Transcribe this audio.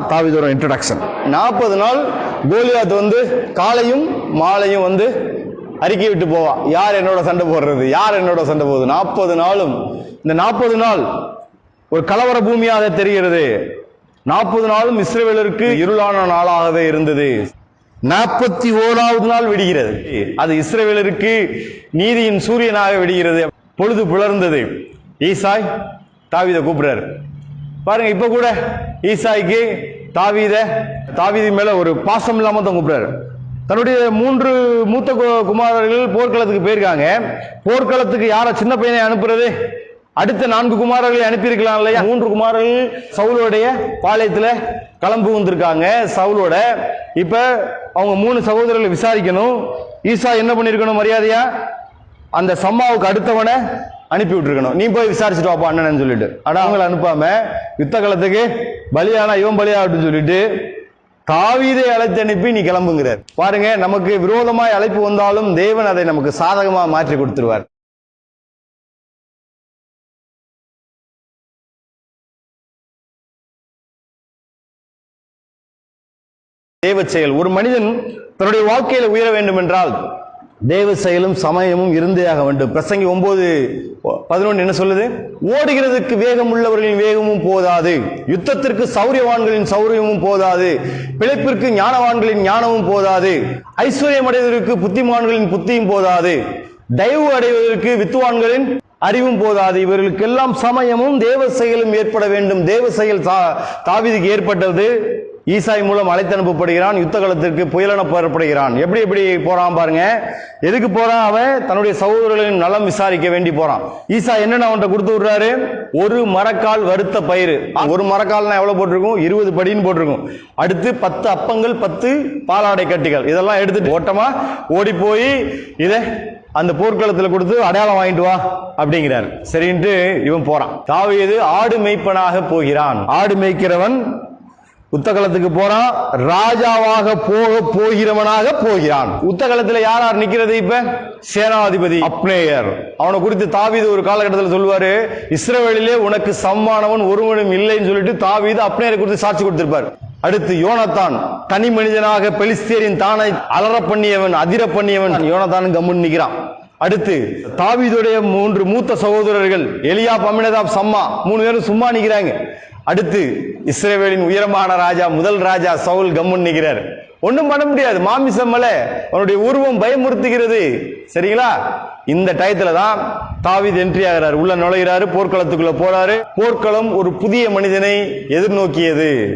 தாவிதோட introduction நாற்பது நாள் கோலியாத் வந்து காலையும் மாலையும் வந்து அறிக்கை விட்டு போவா. யார் என்னோட சண்டை போடுறது? யார் என்னோட சண்டை போகுது? நாற்பது நாளும். இந்த நாற்பது நாள் ஒரு கலவர பூமியாக தெரிகிறது. நாற்பது நாளும் இஸ்ரேவேலருக்கு இருளான நாளாகவே இருந்தது. நாற்பத்தி ஓராவது நாள் விடுகிறது. அது இஸ்ரேவேலருக்கு நீதியின் சூரியனாக விடுகிறது. பொழுது புலர்ந்தது. ஈசாய் தாவித கூப்பிடுறாரு. பாருங்க இப்ப கூட ஈசாய்க்கு தாவீத தாவீதி மேல ஒரு பாசம் இல்லாம தான் கூப்பிடுறாரு. தன்னுடைய மூன்று மூத்த கு- குமாரர்கள் போர்க்களத்துக்கு போயிருக்காங்க. போர்க்களத்துக்கு யார சின்ன பையனை அனுப்புறது? அடுத்த நான்கு குமாரர்களை அனுப்பியிருக்கலாம் இல்லையா? மூன்று குமாரர்கள் சவுலோடைய பாளையத்துல களம்பு வந்திருக்காங்க. சவுலோட இப்ப அவங்க மூணு சகோதரர்களை விசாரிக்கணும். ஈசா என்ன பண்ணிருக்கணும் மரியாதையா? அந்த சம்மாவுக்கு அடுத்தவனை அனுப்பி விட்டுருக்கணும். நீ போய் விசாரிச்சுட்டு வாப்பா அண்ணன்னு சொல்லிட்டு. ஆனா அவங்கள அனுப்பாம யுத்த காலத்துக்கு பலியானா இவன் பலியாகட்டும் சொல்லிட்டு தாவீதை அழைத்து அனுப்பி நீ கிளம்புங்கிறார். பாருங்க நமக்கு விரோதமாய் அழைப்பு வந்தாலும் தேவன் அதை நமக்கு சாதகமா மாற்றி கொடுத்துருவார். தேவ செயல். ஒரு மனிதன் தன்னுடைய வாழ்க்கையில உயர வேண்டும் என்றால் தேவ செயலும் சமயமும் இருந்தே ஆக வேண்டும். பிரசங்கி ஒன்பது பதினொன்று என்ன சொல்லுது? ஓடுகிறதுக்கு வேகம் உள்ளவர்களின் வேகமும் போதாது. யுத்தத்திற்கு சௌரியவான்களின் சௌரியமும் போதாது. பிழைப்பிற்கு ஞானவான்களின் ஞானமும் போதாது. ஐஸ்வர்யம் அடைவதற்கு புத்திமான்களின் புத்தியும் போதாது. தயவு அடைவதற்கு வித்துவான்களின் அறிவும் போதாது. இவர்களுக்கெல்லாம் சமயமும் தேவ செயலும் ஏற்பட வேண்டும். தேவ செயல் தா- ஏற்பட்டது. ஈசாய் மூலம் அழைத்து அனுப்பப்படுகிறான் யுத்த காலத்திற்கு புயலென புறப்படுகிறான் எப்படி எப்படி போறான் பாருங்க. எதுக்கு போறான் அவன்? தன்னுடைய சகோதரர்களின் நலம் விசாரிக்க வேண்டி போறான். ஈசா என்னென்ன அவன்கிட்ட கொடுத்து விடுறாரு? ஒரு மரக்கால் வறுத்த பயிர் ஒரு மரக்கால்னா எவ்வளவு போட்டிருக்கும்? இருபது படின்னு போட்டிருக்கும். அடுத்து பத்து அப்பங்கள் பத்து பாலாடை கட்டிகள். இதெல்லாம் எடுத்துட்டு ஓட்டமா ஓடி போய் இதை அந்த போர்க்களத்தில் கொடுத்து அடையாளம் வாங்கிட்டு வா அப்படிங்கிறார். சரின்ட்டு இவன் போறான். தாவியது ஆடு மேய்ப்பனாக போகிறான். ஆடு மேய்க்கிறவன் உத்தகலத்துக்கு போறான். ராஜாவாக போக போகிறவனாக போகிறான். உத்தகலத்துல யார் யார் நிக்கிறது இப்ப? சேனாதிபதி அப்னேயர். அவனை குறித்து தாவீது ஒரு காலகட்டத்தில் சொல்லுவாரு இஸ்ரேலிலே உனக்கு சம்மானவன் ஒருவனும் இல்லைன்னு சொல்லிட்டு தாவீது அப்னேயரை குறித்து சாட்சி கொடுத்திருப்பார். அடுத்து யோனத்தான் தனி மனிதனாக பெலிஸ்தேரின் தானை அலற பண்ணியவன் அதிர பண்ணியவன் யோனத்தான் கம்முன்னு நிற்கிறான் அடுத்து தாவீதுடைய மூன்று மூத்த சகோதரர்கள் எலியா அமினதாப் சம்மா மூணு பேரும் சும்மா நிக்கிறாங்க. அடுத்து இஸ்ரேவேலின் உயரமான ராஜா முதல் ராஜா சவுல் கம்முன் நிற்கிறார் ஒண்ணும் பண்ண முடியாது. மாமிசம் மலை அவனுடைய உருவம் பயமுறுத்துகிறது. சரிங்களா? இந்த டயத்துல தான் தாவித் என்ட்ரி ஆகிறார். உள்ள நுழைகிறாரு போர்க்களத்துக்குள்ள போறாரு. போர்க்களம் ஒரு புதிய மனிதனை எதிர்நோக்கியது.